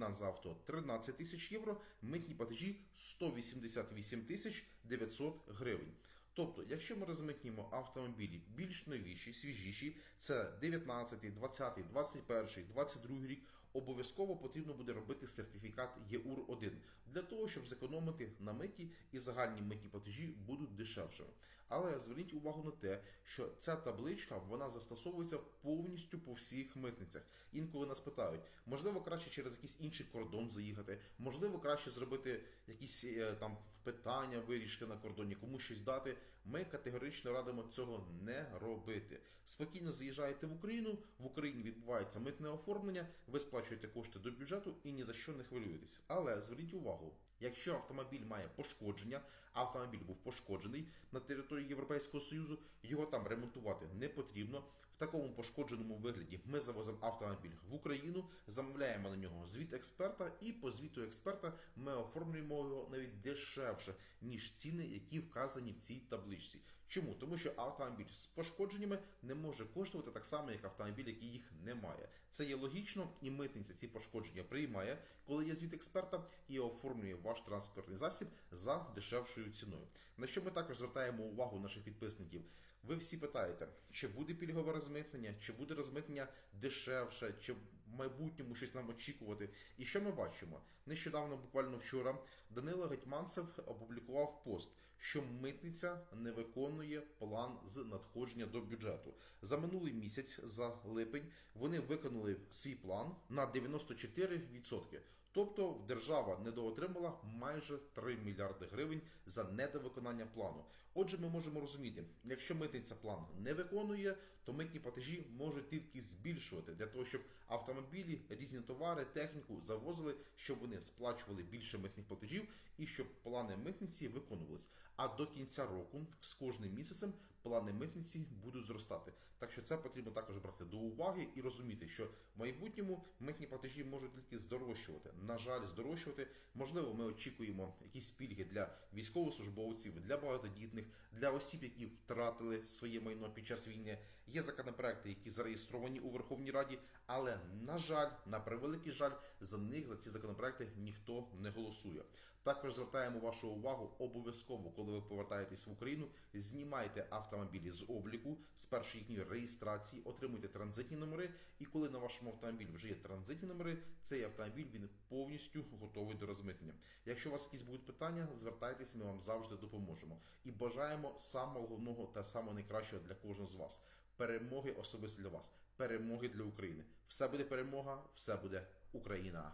митна за авто 13 тисяч євро, митні платежі 188 тисяч 900 гривень. Тобто, якщо ми розмитнюємо автомобілі більш новіші, свіжіші, це 19, 20, 21, 22 рік, обов'язково потрібно буде робити сертифікат ЄУР-1 для того, щоб зекономити на миті і загальні митні платежі будуть дешевшими. Але зверніть увагу на те, що ця табличка вона застосовується повністю по всіх митницях. Інколи нас питають, можливо, краще через якийсь інший кордон заїхати, можливо, краще зробити якісь е, там питання вирішити на кордоні, комусь щось дати. Ми категорично радимо цього не робити. Спокійно заїжджаєте в Україну, в Україні відбувається митне оформлення, ви сплачуєте кошти до бюджету і ні за що не хвилюєтесь. Але зверніть увагу. Якщо автомобіль має пошкодження, автомобіль був пошкоджений на території Європейського Союзу, його там ремонтувати не потрібно. В такому пошкодженому вигляді ми завозимо автомобіль в Україну, замовляємо на нього звіт експерта, і по звіту експерта ми оформлюємо його навіть дешевше, ніж ціни, які вказані в цій табличці. Чому? Тому що автомобіль з пошкодженнями не може коштувати так само, як автомобіль, який їх не має. Це є логічно, і митниця ці пошкодження приймає, коли є звіт експерта, і оформлює ваш транспортний засіб за дешевшою ціною. На що ми також звертаємо увагу наших підписників. Ви всі питаєте, чи буде пільгове розмитнення, чи буде розмитнення дешевше, чи в майбутньому щось нам очікувати. І що ми бачимо? Нещодавно, буквально вчора, Данило Гетьманцев опублікував пост, що митниця не виконує план з надходження до бюджету. За минулий місяць, за липень, вони виконали свій план на 94%. Тобто держава недоотримала майже 3 мільярди гривень за недовиконання плану. Отже, ми можемо розуміти, якщо митниця план не виконує, то митні платежі можуть тільки збільшувати для того, щоб автомобілі, різні товари, техніку завозили, щоб вони сплачували більше митних платежів і щоб плани митниці виконувались. А до кінця року з кожним місяцем плани митниці будуть зростати. Так що це потрібно також брати до уваги і розуміти, що в майбутньому митні платежі можуть тільки здорожчувати. На жаль, здорожчувати. Можливо, ми очікуємо якісь пільги для військовослужбовців, для багатодітних, для осіб, які втратили своє майно під час війни. Є законопроекти, які зареєстровані у Верховній Раді, але на жаль, на превеликий жаль, за них за ці законопроекти ніхто не голосує. Також звертаємо вашу увагу обов'язково, коли ви повертаєтесь в Україну, знімайте автомобілі з обліку з першої їхньої реєстрації, отримуйте транзитні номери. І коли на вашому автомобілі вже є транзитні номери, цей автомобіль він повністю готовий до розмитнення. Якщо у вас якісь будуть питання, звертайтеся, ми вам завжди допоможемо. І бажаємо самого головного та самого найкращого для кожного з вас. Перемоги особисто для вас, перемоги для України. Все буде перемога, все буде Україна.